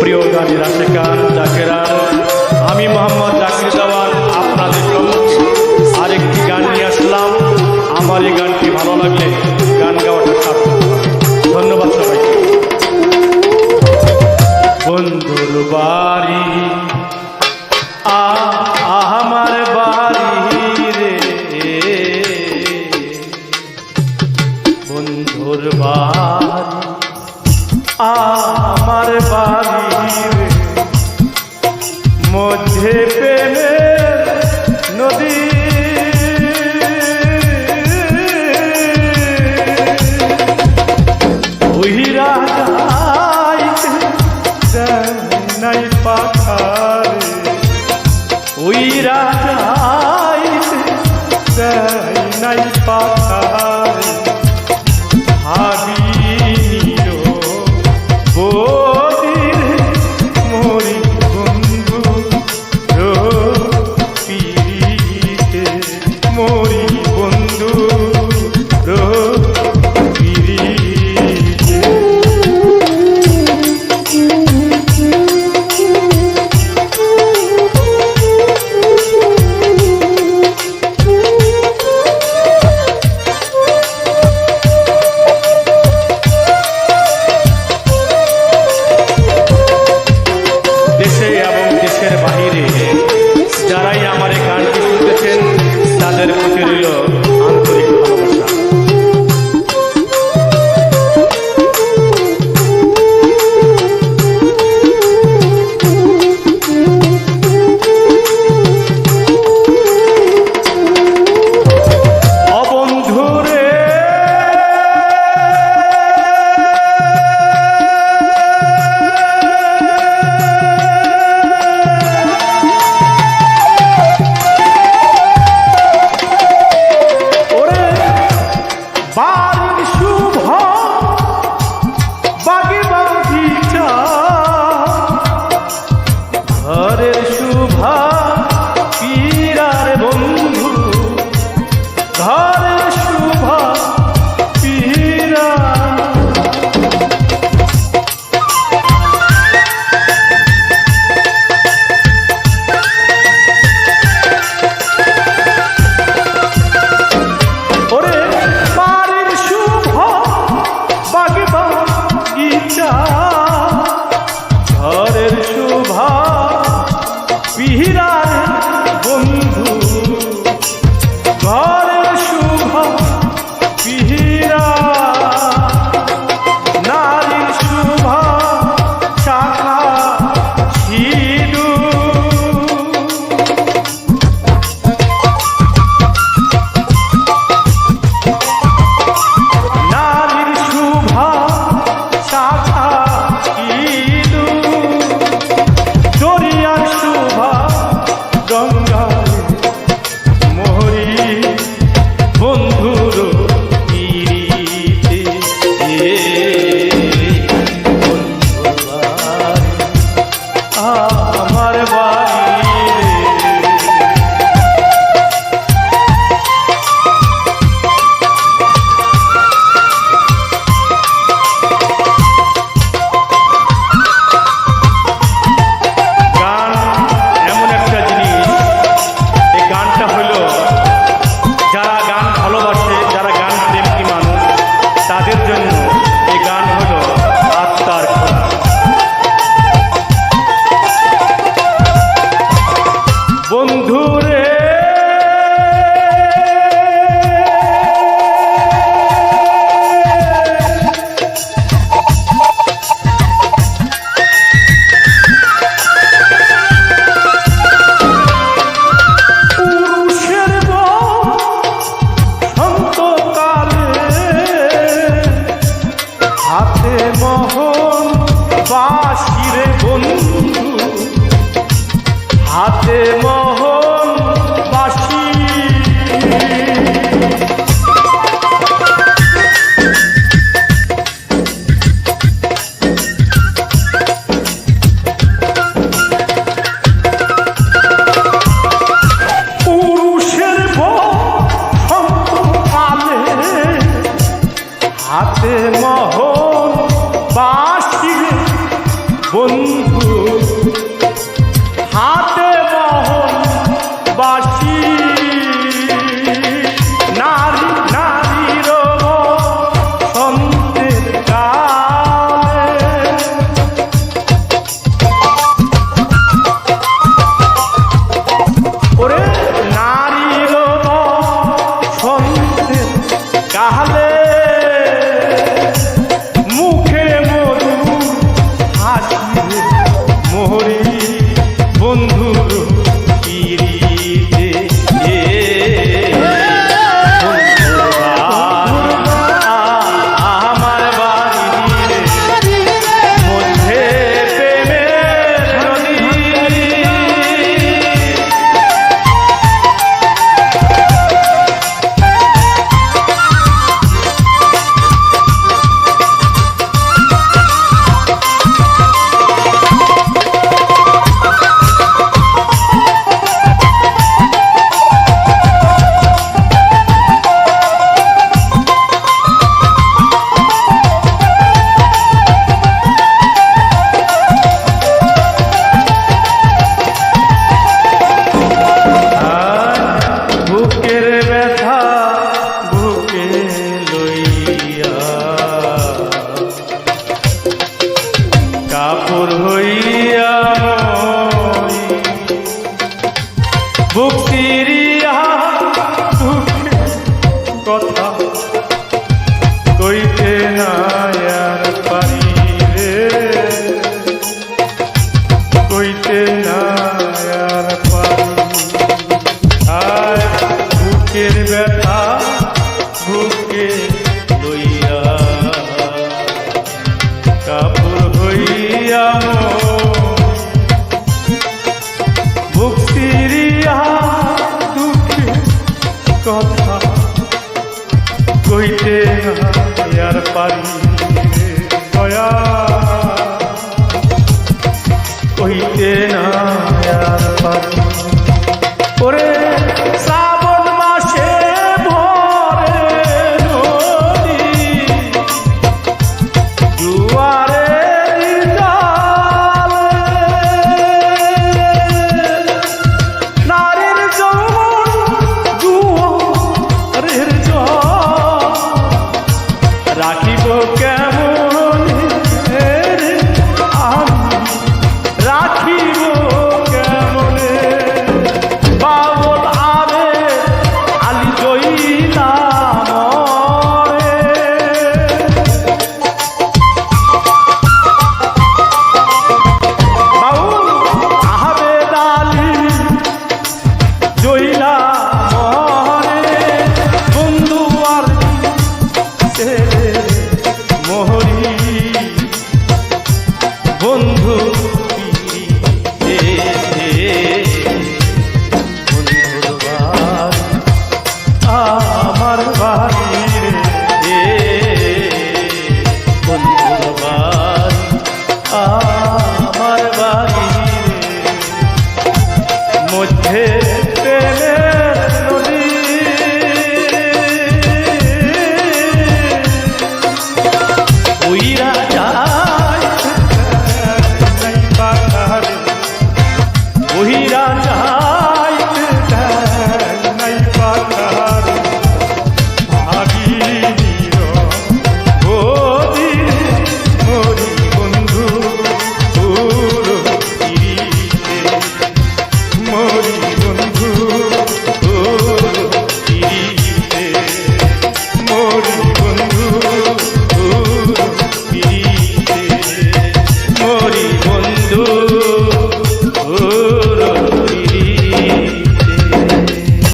প্রিয় গাড়ি রাশেকান জাকেরান আমি মোহাম্মদ জাকির দেওয়ান, আপনাদের সম্মুখে আরেকটি গান নিয়ে আসলাম। আমার এই গানটি ভালো লাগলে গান গাওয়াটা সার্থক ধন্যবাদ সবাইকে। বন্ধুর বাড়ি দেয় নাই পাখারে ভাবিনিল